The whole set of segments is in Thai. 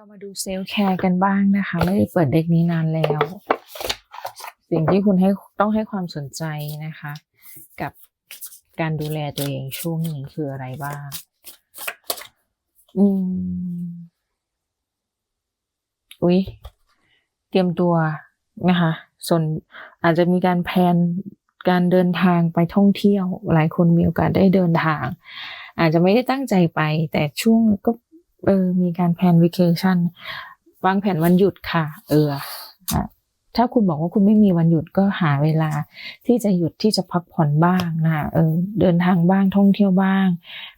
เรามาดูเซลล์แคร์กันบ้างนะคะ ไม่ได้เปิดเด็กนี้นานแล้ว สิ่งที่คุณให้ต้องให้ความสนใจนะคะ กับการดูแลตัวเองช่วงนี้คืออะไรบ้าง อืม อุ๊ย เตรียมตัวนะคะ ส่วนอาจจะมีการแพนการเดินทางไปท่องเที่ยว หลายคนมีโอกาสได้เดินทาง อาจจะไม่ได้ตั้งใจไป แต่ช่วงก็ เออ มีการแพลนวิเคชันวางแผนวันหยุดค่ะ เออถ้าคุณบอกว่าคุณไม่มีวันหยุดก็หาเวลา ที่จะหยุดที่จะพักผ่อนบ้างนะเออเดินทางบ้างท่องเที่ยวบ้าง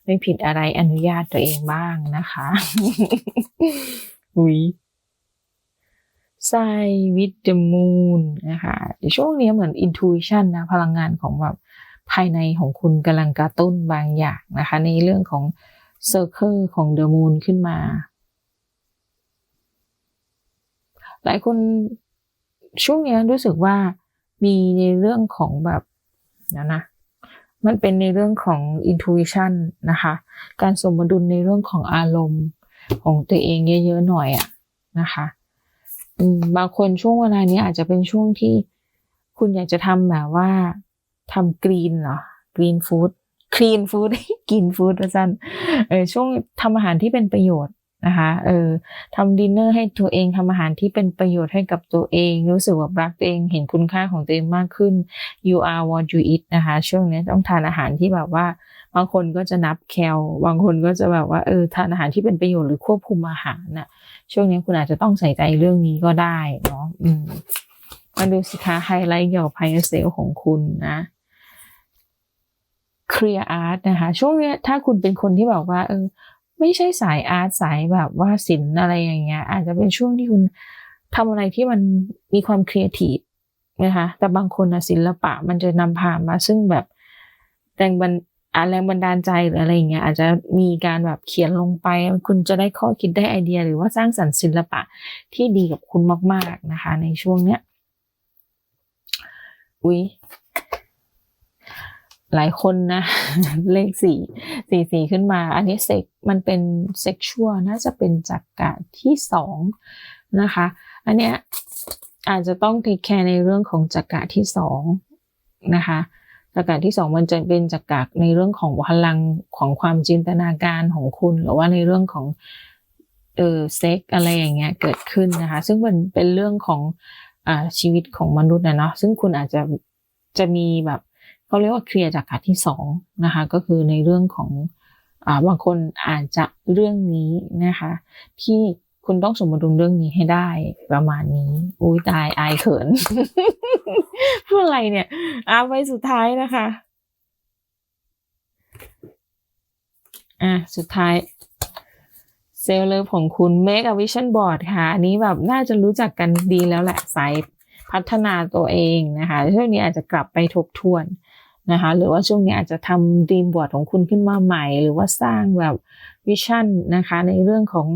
ไม่ผิดอะไรอนุญาตตัวเองบ้างนะคะอุ้ยไซวิดเดมูนนะคะช่วงนี้เหมือน intuition นะพลังงานของแบบภายในของคุณกำลังกระตุ้นบางอย่างนะคะ ในเรื่องของ circle ของ the moon ขึ้นมา หลายคนช่วงนี้รู้สึกว่ามีในเรื่องของแบบนะนะ มันเป็นในเรื่องของ intuition นะคะ การสมดุลในเรื่องของอารมณ์ของตัวเองเยอะๆหน่อยอะนะคะบางคนช่วงเวลานี้อาจจะเป็นช่วงที่คุณอยากจะทำแบบว่าทำกรีนเหรอกรีนฟู้ด คลีนฟู้ดกินฟู้ดอาจารย์เออช่วงทำอาหารที่เป็นประโยชน์นะคะเออทำดินเนอร์ให้ตัวเองทำอาหารที่เป็นประโยชน์ให้กับตัวเอง รู้สึกว่ารักตัวเองเห็นคุณค่าของตัวเองมากขึ้น you are what you eat นะคะ ช่วงนี้ต้องทานอาหารที่แบบว่า บางคนก็จะนับแคลบางคนก็จะแบบว่าเออทานอาหารที่เป็นประโยชน์หรือควบคุมอาหารน่ะ ช่วงนี้คุณอาจจะต้องใส่ใจเรื่องนี้ก็ได้เนาะอืมมาดูสิคะไฮไลท์เกี่ยวกับไพเซลของคุณนะ เคลียร์อาร์ตนะคะ ช่วงเนี้ยถ้าคุณเป็นคนที่แบบว่า เออ ไม่ใช่สายอาร์ตสายแบบว่าศิลป์อะไรอย่างเงี้ย อาจจะเป็นช่วงที่คุณทำอะไรที่มันมีความครีเอทีฟนะคะ แต่บางคนนะศิลปะมันจะนำพามาซึ่งแบบแรงบันแรงบันดาลใจหรืออะไรอย่างเงี้ยอาจจะมีการแบบเขียนลงไป คุณจะได้ข้อคิดได้ไอเดีย หรือว่าสร้างสรรค์ศิลปะที่ดีกับคุณมาก ๆนะคะ ในช่วงเนี้ยอุ๊ย หลายคนนะ เลขสี่สี่สี่ขึ้นมา อันนี้เซ็กมันเป็นเซ็กชวลน่าจะเป็นจักกะที่สองนะคะ อันเนี้ยอาจจะต้องเทคแคร์ในเรื่องของจักกะที่สองนะคะจักกะที่สองมันจะเป็นจักกะในเรื่องของพลังของความจินตนาการของคุณ หรือว่าในเรื่องของเออเซ็กอะไรอย่างเงี้ยเกิดขึ้นนะคะ ซึ่งมันเป็นเรื่องของอ่าชีวิตของมนุษย์นะเนาะซึ่งคุณอาจจะจะมีแบบ เขาเรียกว่าเคลียร์จักกะที่สองนะคะก็คือในเรื่องของอ่าบางคนอาจจะเรื่องนี้นะคะที่คุณต้องสมดุลเรื่องนี้ให้ได้ประมาณนี้ อุ้ยตายอายเขินเพูดออะไรเนี่ยอาไปสุดท้ายนะคะอะสุดท้ายเซลล์เลิฟของคุณ Make a Vision Board ค่ะ อันนี้แบบน่าจะรู้จักกันดีแล้วแหละสายพัฒนาตัวเองนะคะช่วงนี้อาจจะกลับไปทบทวน นะคะหรือว่าช่วงนี้อาจจะทำดีมบอร์ดของคุณขึ้นมาใหม่ หรือว่าสร้างแบบวิชั่นนะคะในเรื่องของ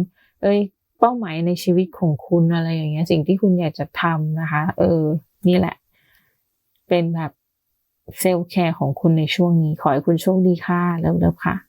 เอ้ยเป้าหมายในชีวิตของคุณอะไรอย่างเงี้ยสิ่งที่คุณอยากจะทำนะคะ เออ นี่แหละ เป็นแบบเซลล์แคร์ของคุณในช่วงนี้ ขอให้คุณโชคดีค่ะ เริ่มๆค่ะ